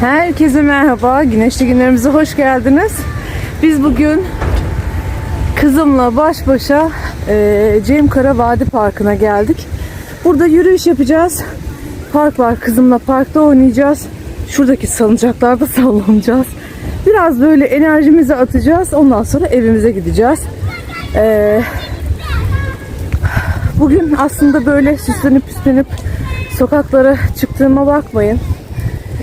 Herkese merhaba. Güneşli günlerimize hoş geldiniz. Biz bugün kızımla baş başa e, Cem Kara Vadi Parkı'na geldik. Burada yürüyüş yapacağız. Park var. Kızımla parkta oynayacağız. Şuradaki salıncaklarda sallanacağız. Biraz böyle enerjimizi atacağız. Ondan sonra evimize gideceğiz. Eee Bugün aslında böyle süslenip püslenip sokaklara çıktığıma bakmayın.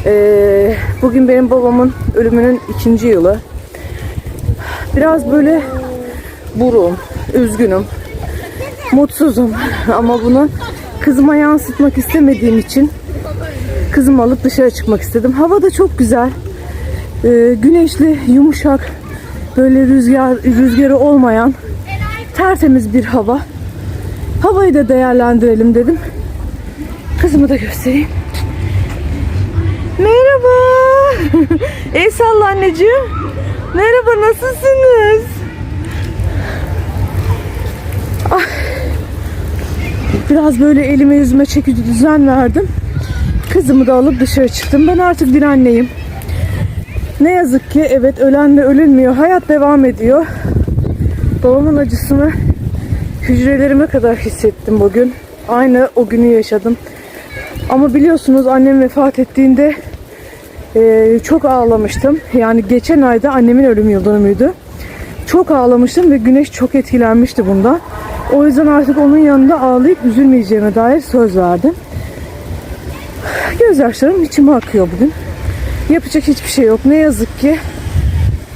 Ee, bugün benim babamın ölümünün ikinci yılı. Biraz böyle burun, üzgünüm, mutsuzum ama bunu kızıma yansıtmak istemediğim için kızımı alıp dışarı çıkmak istedim. Hava da çok güzel. Ee, güneşli, yumuşak, böyle rüzgar rüzgarı olmayan tertemiz bir hava. Havayı da değerlendirelim dedim. Kızımı da göstereyim. Merhaba. El salla anneciğim. Merhaba nasılsınız? Ah. Biraz böyle elime yüzüme çekici düzen verdim. Kızımı da alıp dışarı çıktım. Ben artık bir anneyim. Ne yazık ki evet ölenle ölünmüyor. Hayat devam ediyor. Babamın acısını hücrelerime kadar hissettim bugün. Aynı o günü yaşadım. Ama biliyorsunuz annem vefat ettiğinde e, çok ağlamıştım. Yani geçen ayda annemin ölüm yıl dönümüydü. Çok ağlamıştım ve güneş çok etkilenmişti bundan. O yüzden artık onun yanında ağlayıp üzülmeyeceğime dair söz verdim. Gözyaşlarım içime akıyor bugün. Yapacak hiçbir şey yok. Ne yazık ki.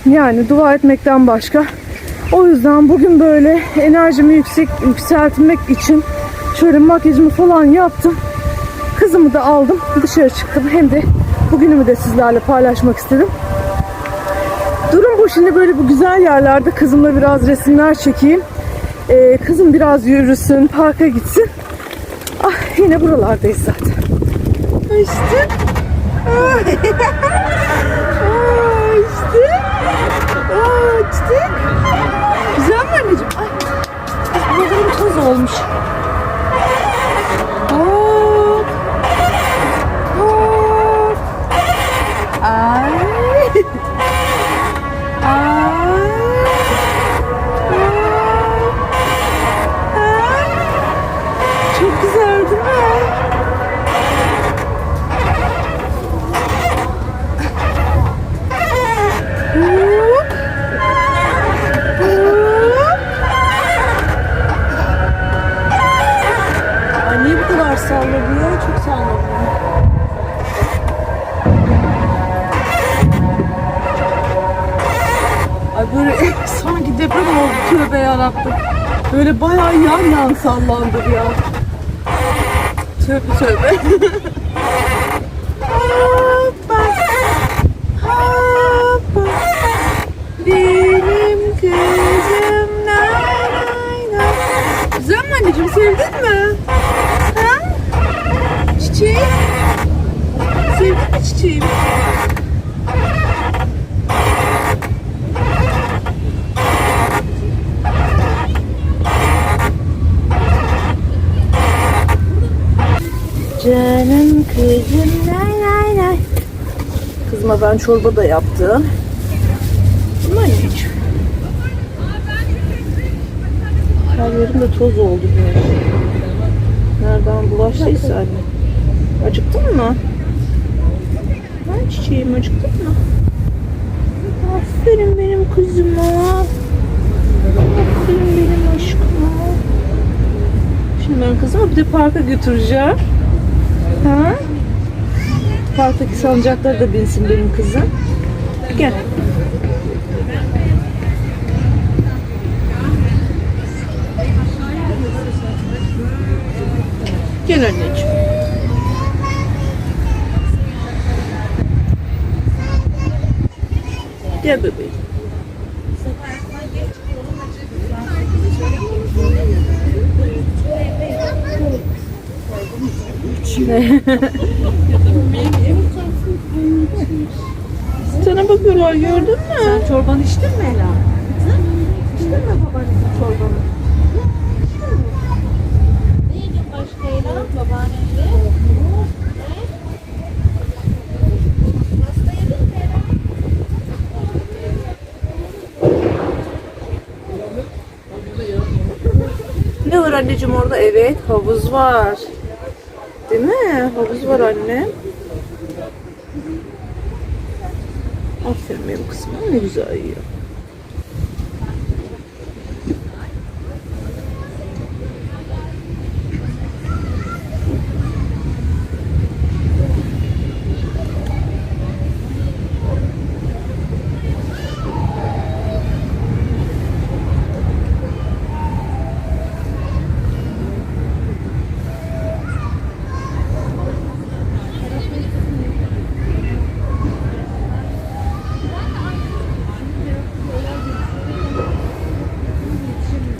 Yani dua etmekten başka o yüzden bugün böyle enerjimi yüksek yükseltmek için şöyle makyajımı falan yaptım. Kızımı da aldım dışarı çıktım. Hem de bugünümü de sizlerle paylaşmak istedim. Durum bu şimdi böyle bu güzel yerlerde kızımla biraz resimler çekeyim. Ee, kızım biraz yürüsün, parka gitsin. Ah yine buralardayız zaten. İşte. Aa, işte. Aa, işte. Güzel mi anneciğim? Ay. Buralarım toz olmuş. Ay. oldu tövbe yarabbim. Böyle bayağı yan yan sallandı ya. Tövbe tövbe. Hoppa. Hoppa. Benim kızım nay nay nay. Güzel anneciğim sevdin mi? Ha? Çiçeğim. Sevdin mi çiçeğim? Canım kızım nay nay nay. Kızıma ben çorba da yaptım. Değil mi anneciğim? Her yerim de toz oldu böyle. Nereden bulaştıysa anne. Acıktın mı? Ha çiçeğim acıktın mı? Aferin benim kızıma. Aferin benim aşkıma. Şimdi ben kızımı bir de parka götüreceğim. Ha? Parktaki salıncaklara da binsin benim kızım. Gel. Gel anneciğim. Gel bebeğim. Sana bakıyorlar gördün mü? Sen çorbanı içtin mi Ela? İçtin mi babaannenin çorbanı? Neydi başka Ela? Babaannenin? Ne var anneciğim orada? Evet havuz var. Değil mi? Havuz var anne. Aferin benim kızıma ne güzel yiyor.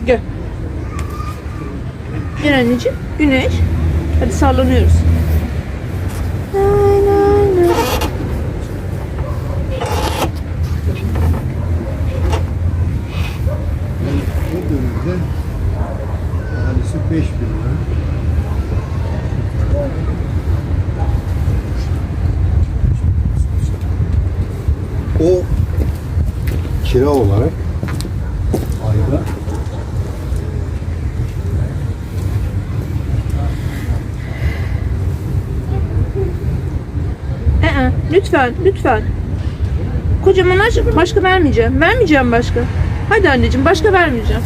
Gel. Gel anneciğim. Güneş. Hadi sallanıyoruz. Nay, nay, nay. Bu dönemde tanesi 5 bin lira. O kira olarak ayda Ee, lütfen, lütfen. Kocaman aç, başka vermeyeceğim. Vermeyeceğim başka. Hadi anneciğim, başka vermeyeceğim.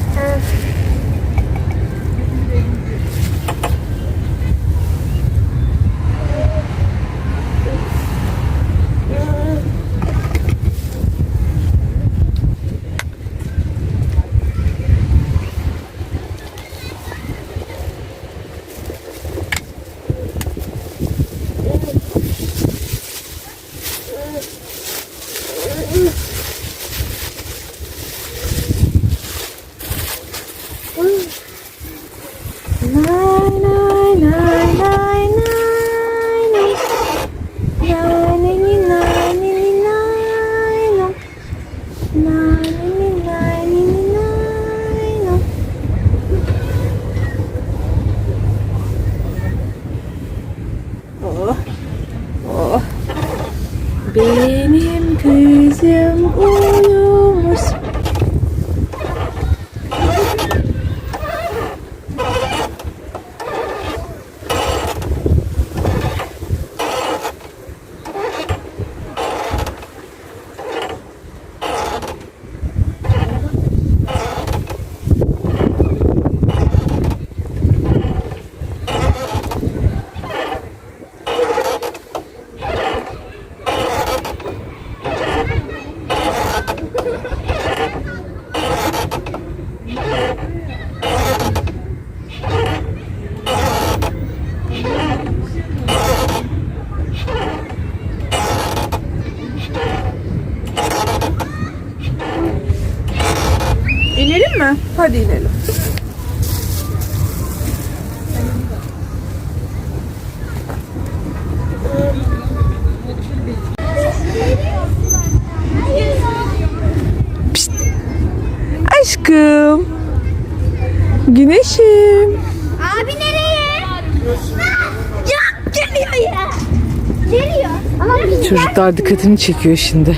Çocuklar dikkatini çekiyor şimdi.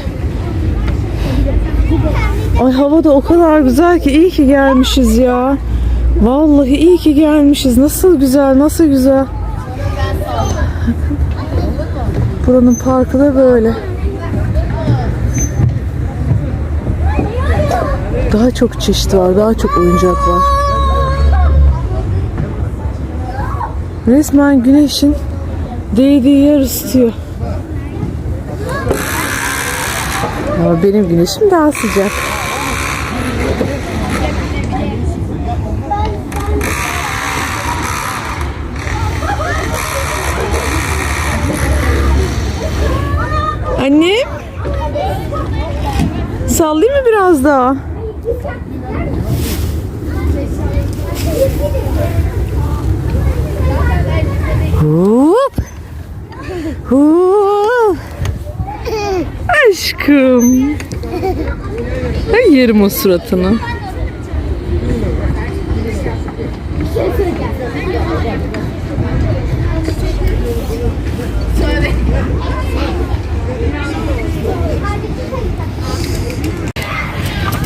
Ay hava da o kadar güzel ki iyi ki gelmişiz ya. Vallahi iyi ki gelmişiz. Nasıl güzel, nasıl güzel. Buranın parkı da böyle. Daha çok çeşit var, daha çok oyuncak var. Resmen güneşin değdiği yer ısıtıyor. Ama benim güneşim daha sıcak. Annem. Sallayayım mı biraz daha? Hop. Hop. Aşkım. Ay yerim o suratını.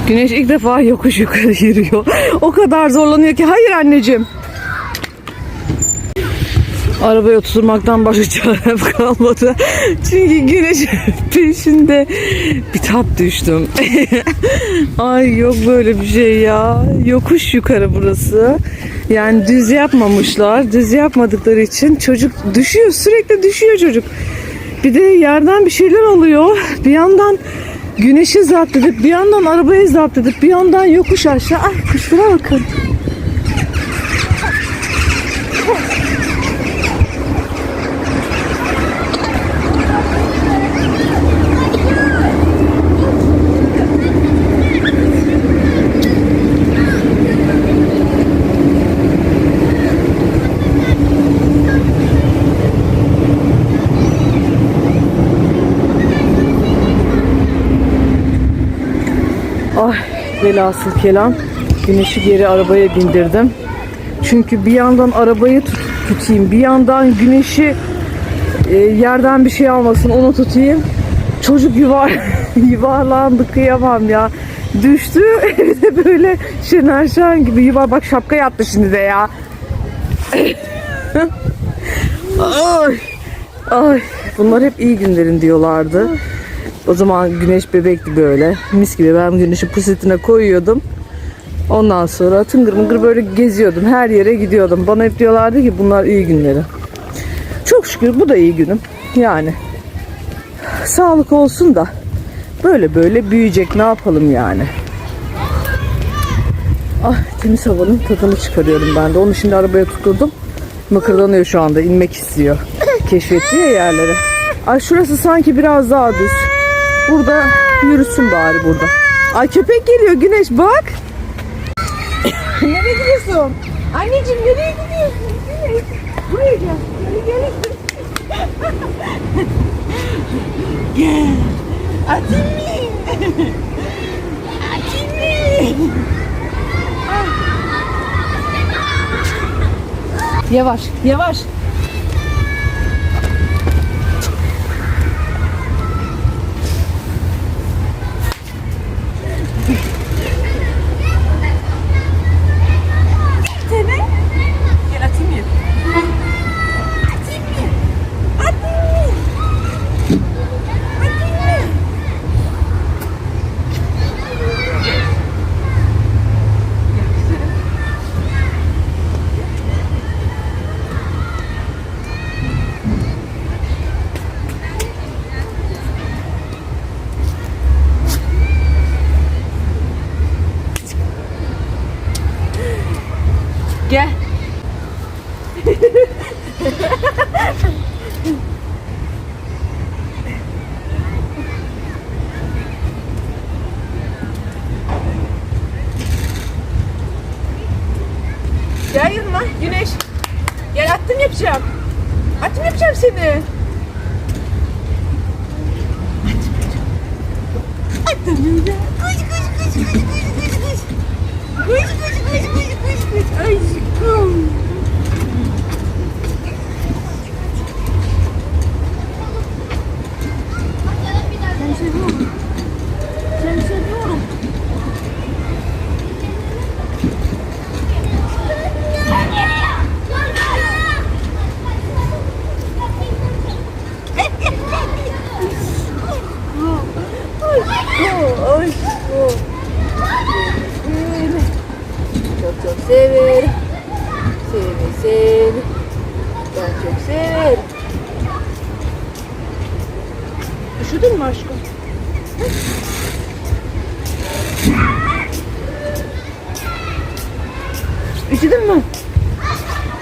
Güneş ilk defa yokuş yukarı yürüyor. O kadar zorlanıyor ki hayır anneciğim. Arabaya oturmaktan başka çarem kalmadı. Çünkü güneş peşinde bir tap düştüm. Ay yok böyle bir şey ya. Yokuş yukarı burası. Yani düz yapmamışlar. Düz yapmadıkları için çocuk düşüyor. Sürekli düşüyor çocuk. Bir de yerden bir şeyler oluyor. Bir yandan güneşi zapt edip bir yandan arabayı zapt edip bir yandan yokuş aşağı. Ay kuşlara bakın. Ay velhasıl kelam. Güneşi geri arabaya bindirdim. Çünkü bir yandan arabayı tut- tutayım, bir yandan güneşi e, yerden bir şey almasın onu tutayım. Çocuk yuvar yuvarlandı kıyamam ya. Düştü evde böyle Şener Şen gibi yuvar bak şapka yaptı şimdi de ya. ay, ay. Bunlar hep iyi günlerin diyorlardı. O zaman güneş bebekti böyle. Mis gibi ben güneşi pusetine koyuyordum. Ondan sonra tıngır mıngır böyle geziyordum. Her yere gidiyordum. Bana hep diyorlardı ki bunlar iyi günleri. Çok şükür bu da iyi günüm. Yani sağlık olsun da böyle böyle büyüyecek ne yapalım yani. Ah temiz havanın tadını çıkarıyorum ben de. Onu şimdi arabaya tuturdum. Mıkırdanıyor şu anda. inmek istiyor. Keşfetti ya yerleri. Ay şurası sanki biraz daha düz. Burada yürüsün bari burada. Ay köpek geliyor Güneş bak. Nereye gidiyorsun? Anneciğim nereye gidiyorsun? Nereye? Buraya gel. Gel gel. Gel. Atimi. Atimi. Yavaş, yavaş. Aşkım.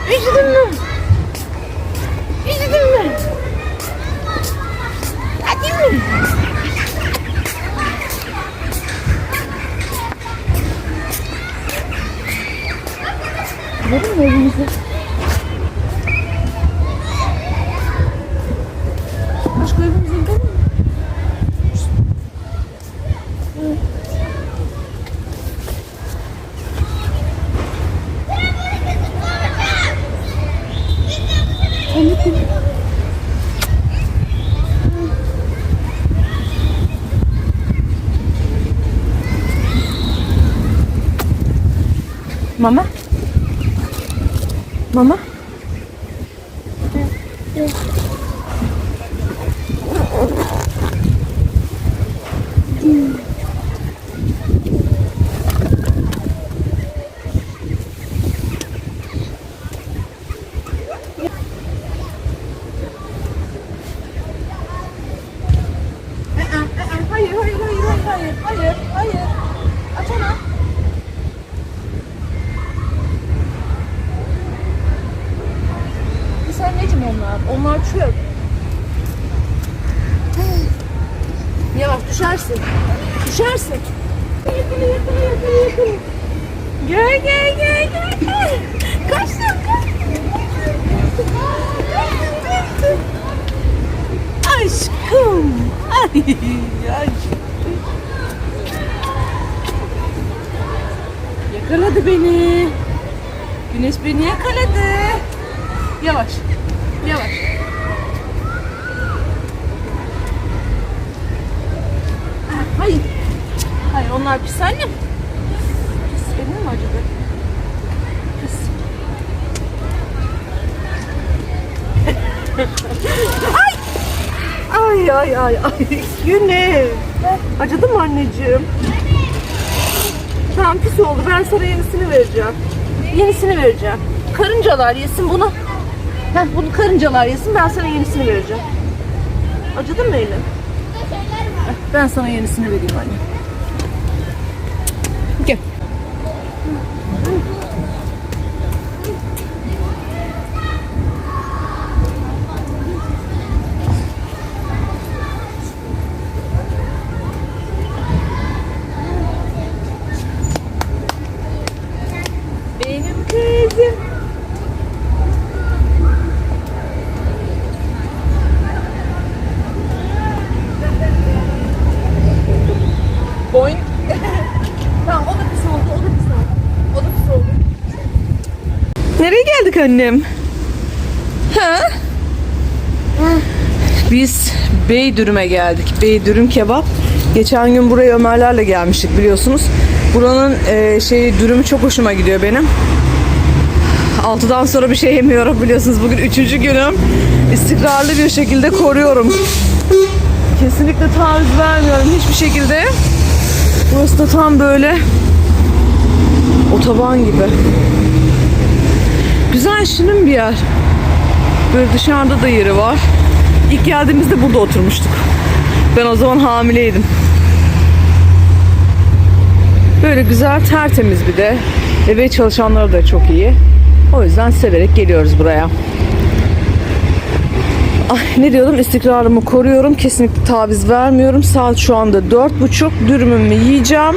Üşüdün mü? Mama? Mama? Hayır, hayır, hayır, hayır, hayır, hayır, hayır. Aç onu. Biz anneciğim onlar. Onlar çöp. Yavaş düşersin. Düşersin. Yakala, yakala, yakala, yakala. Gel, gel, gel, gel, gel. Kaçtın, kaçtın. Kaçtın, kaçtın. Aşkım. Ay, aşkım. Yakaladı beni. Güneş beni yakaladı. Yavaş. Yavaş. Ah, Hayır. Hayır onlar pis annem. Pis elin mi acıdı? Pis. Ay ay ay ay Güneş. Acıdı mı anneciğim? Tamam pis oldu. Ben sana yenisini vereceğim. Yenisini vereceğim. Karıncalar yesin bunu. Heh, bunu karıncalar yesin. Ben sana yenisini vereceğim. Acıdı mı elin? Ben sana yenisini vereyim anne. Gel. Benim kızım. Boing. tamam o da pis oldu, o da pis oldu. O da pis oldu. Nereye geldik annem? Ha? Biz Beydürüm'e geldik. Beydürüm kebap. Geçen gün buraya Ömerlerle gelmiştik biliyorsunuz. Buranın e, şey dürümü çok hoşuma gidiyor benim. 6'dan sonra bir şey yemiyorum biliyorsunuz. Bugün üçüncü günüm. İstikrarlı bir şekilde koruyorum. Kesinlikle taviz vermiyorum hiçbir şekilde. Burası da tam böyle otoban gibi. Güzel şirin bir yer. Böyle dışarıda da yeri var. İlk geldiğimizde burada oturmuştuk. Ben o zaman hamileydim. Böyle güzel, tertemiz bir de. Eve çalışanları da çok iyi. O yüzden severek geliyoruz buraya. Ay, ne diyordum? İstikrarımı koruyorum. Kesinlikle taviz vermiyorum. Saat şu anda dört buçuk. Dürümümü yiyeceğim.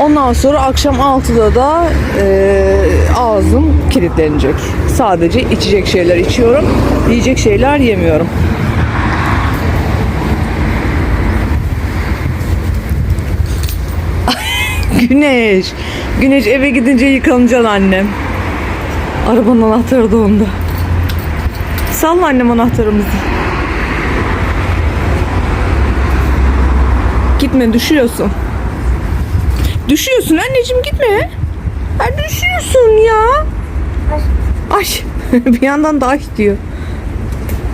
Ondan sonra akşam 6'da da e, ağzım kilitlenecek. Sadece içecek şeyler içiyorum. Yiyecek şeyler yemiyorum. Güneş. Güneş eve gidince yıkanacaksın annem. Arabanın anahtarı da onda. Salla annem anahtarımızı. Gitme düşüyorsun. Düşüyorsun anneciğim gitme. Ha, düşüyorsun ya. Ay bir yandan da ay diyor.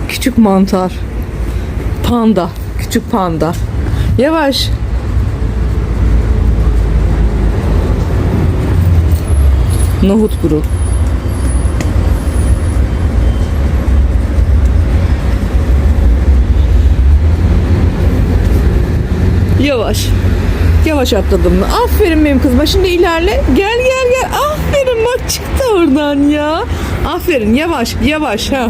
Küçük mantar. Panda. Küçük panda. Yavaş. Nohut kuru. Yavaş. Yavaş atladım. Aferin benim kızıma. Şimdi ilerle. Gel gel gel. Aferin bak çıktı oradan ya. Aferin yavaş yavaş ha.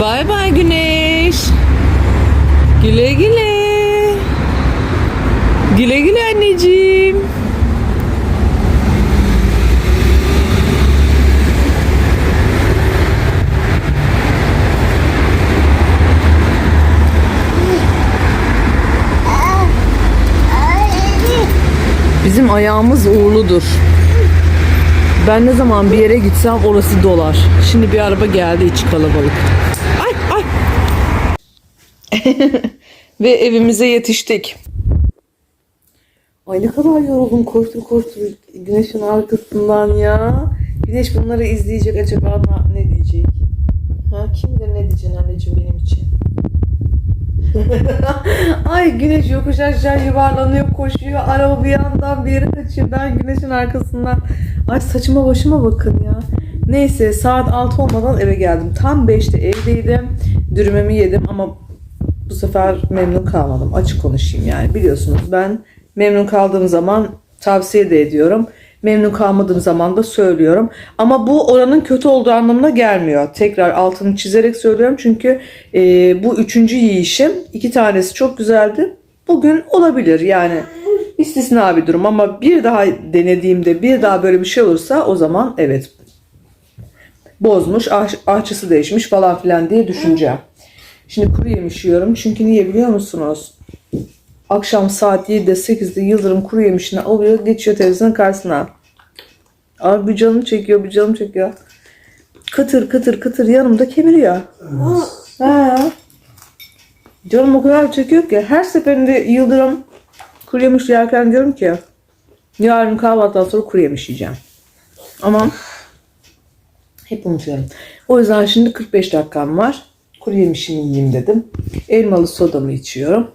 Bay bay güneş. Güle güle. Güle güle anneciğim. Bizim ayağımız uğurludur. Ben ne zaman bir yere gitsem orası dolar. Şimdi bir araba geldi içi kalabalık. Ay ay. Ve evimize yetiştik. Ay ne kadar yoruldum koştur koştur güneşin arkasından ya. Güneş bunları izleyecek acaba ne diyecek? Ha, kim bilir ne diyeceksin anneciğim benim için? Ay güneş yokuş aşağı yuvarlanıyor koşuyor. Araba bir yandan bir yere kaçıyor. Ben güneşin arkasından. Ay saçıma başıma bakın ya. Neyse saat 6 olmadan eve geldim. Tam 5'te evdeydim. Dürümümü yedim ama bu sefer memnun kalmadım. Açık konuşayım yani. Biliyorsunuz ben memnun kaldığım zaman tavsiye de ediyorum. Memnun kalmadığım zaman da söylüyorum. Ama bu oranın kötü olduğu anlamına gelmiyor. Tekrar altını çizerek söylüyorum. Çünkü e, bu üçüncü yiyişim. iki tanesi çok güzeldi. Bugün olabilir yani. istisna bir durum ama bir daha denediğimde bir daha böyle bir şey olursa o zaman evet bozmuş, ah, ahçısı değişmiş falan filan diye düşüneceğim. Şimdi kuru yemiş yiyorum. Çünkü niye biliyor musunuz? Akşam saat 7'de 8'de Yıldırım kuru yemişini alıyor geçiyor televizyonun karşısına. Abi bir canım çekiyor bir canım çekiyor. Kıtır kıtır kıtır yanımda kemiriyor. Ha. Canım o kadar çekiyor ki her seferinde Yıldırım kuru yemiş yerken diyorum ki yarın kahvaltıdan sonra kuru yemiş yiyeceğim. Ama hep unutuyorum. O yüzden şimdi 45 dakikam var. Kuru yemişimi yiyeyim dedim. Elmalı sodamı içiyorum.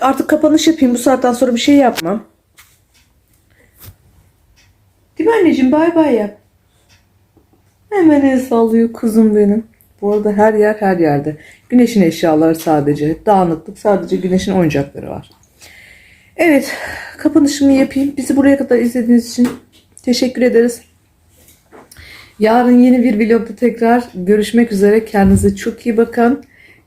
Artık kapanış yapayım. Bu saatten sonra bir şey yapmam. Değil mi anneciğim? Bay bay yap. Hemen el sallıyor kuzum benim. Bu arada her yer her yerde. Güneşin eşyaları sadece. Dağınıklık sadece güneşin oyuncakları var. Evet. Kapanışımı yapayım. Bizi buraya kadar izlediğiniz için teşekkür ederiz. Yarın yeni bir vlogda tekrar görüşmek üzere. Kendinize çok iyi bakın.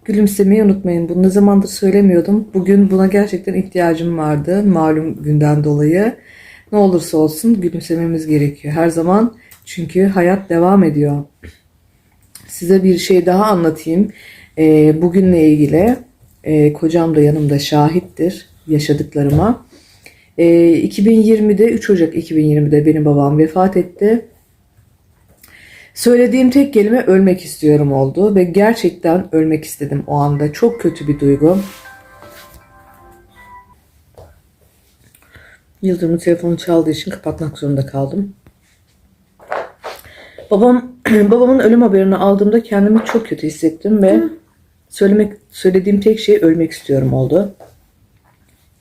Gülümsemeyi unutmayın. Bunu ne zamandır söylemiyordum. Bugün buna gerçekten ihtiyacım vardı. Malum günden dolayı. Ne olursa olsun gülümsememiz gerekiyor. Her zaman çünkü hayat devam ediyor. Size bir şey daha anlatayım. Ee, bugünle ilgili e, kocam da yanımda şahittir yaşadıklarıma. Ee, 2020'de 3 Ocak 2020'de benim babam vefat etti. Söylediğim tek kelime ölmek istiyorum oldu ve gerçekten ölmek istedim o anda. Çok kötü bir duygu. Yıldırım'ın telefonu çaldığı için kapatmak zorunda kaldım. Babam babamın ölüm haberini aldığımda kendimi çok kötü hissettim ve söylemek söylediğim tek şey ölmek istiyorum oldu.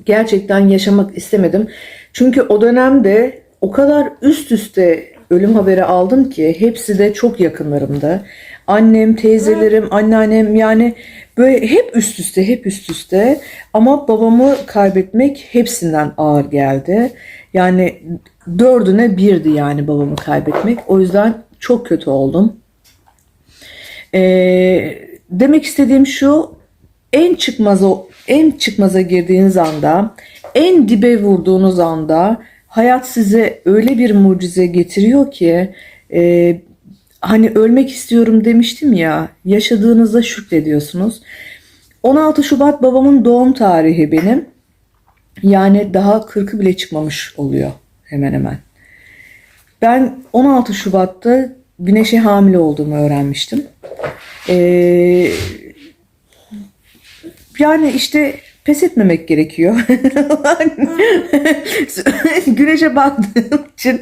Gerçekten yaşamak istemedim. Çünkü o dönemde o kadar üst üste ölüm haberi aldım ki hepsi de çok yakınlarımda. Annem, teyzelerim, anneannem yani böyle hep üst üste, hep üst üste. Ama babamı kaybetmek hepsinden ağır geldi. Yani dördüne birdi yani babamı kaybetmek. O yüzden çok kötü oldum. Ee, demek istediğim şu en çıkmaza en çıkmaza girdiğiniz anda, en dibe vurduğunuz anda hayat size öyle bir mucize getiriyor ki e, hani ölmek istiyorum demiştim ya yaşadığınızda şükrediyorsunuz. 16 Şubat babamın doğum tarihi benim. Yani daha 40'ı bile çıkmamış oluyor hemen hemen. Ben 16 Şubat'ta güneşe hamile olduğumu öğrenmiştim. Ee, yani işte pes etmemek gerekiyor. Güneşe baktığım için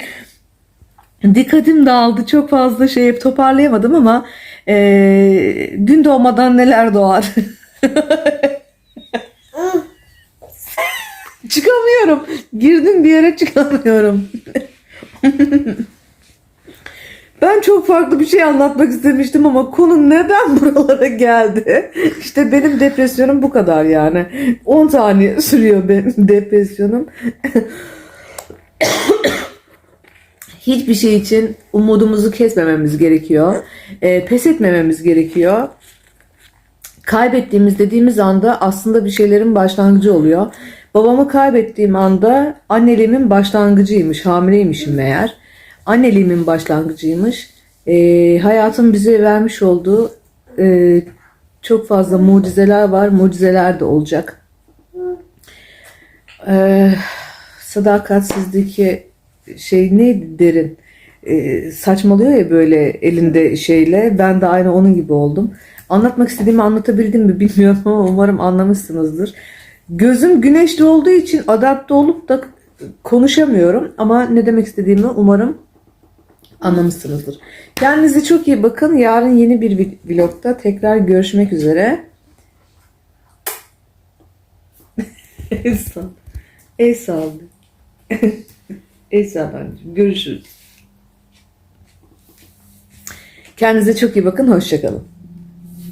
dikkatim dağıldı. Çok fazla şey toparlayamadım ama e, gün doğmadan neler doğar. çıkamıyorum. Girdim bir yere çıkamıyorum. Ben çok farklı bir şey anlatmak istemiştim ama konu neden buralara geldi? İşte benim depresyonum bu kadar yani. 10 saniye sürüyor benim depresyonum. Hiçbir şey için umudumuzu kesmememiz gerekiyor. Ee, pes etmememiz gerekiyor. Kaybettiğimiz dediğimiz anda aslında bir şeylerin başlangıcı oluyor. Babamı kaybettiğim anda anneliğimin başlangıcıymış, hamileymişim meğer anneliğimin başlangıcıymış. Ee, hayatın bize vermiş olduğu e, çok fazla mucizeler var. Mucizeler de olacak. Ee, sadakatsizliği şey neydi derin? Ee, saçmalıyor ya böyle elinde şeyle. Ben de aynı onun gibi oldum. Anlatmak istediğimi anlatabildim mi bilmiyorum ama umarım anlamışsınızdır. Gözüm güneşli olduğu için adapte olup da konuşamıyorum ama ne demek istediğimi umarım anlamışsınızdır. Kendinize çok iyi bakın. Yarın yeni bir vlogda tekrar görüşmek üzere. El sağ. El sağ. El sağ. Görüşürüz. Kendinize çok iyi bakın. Hoşçakalın.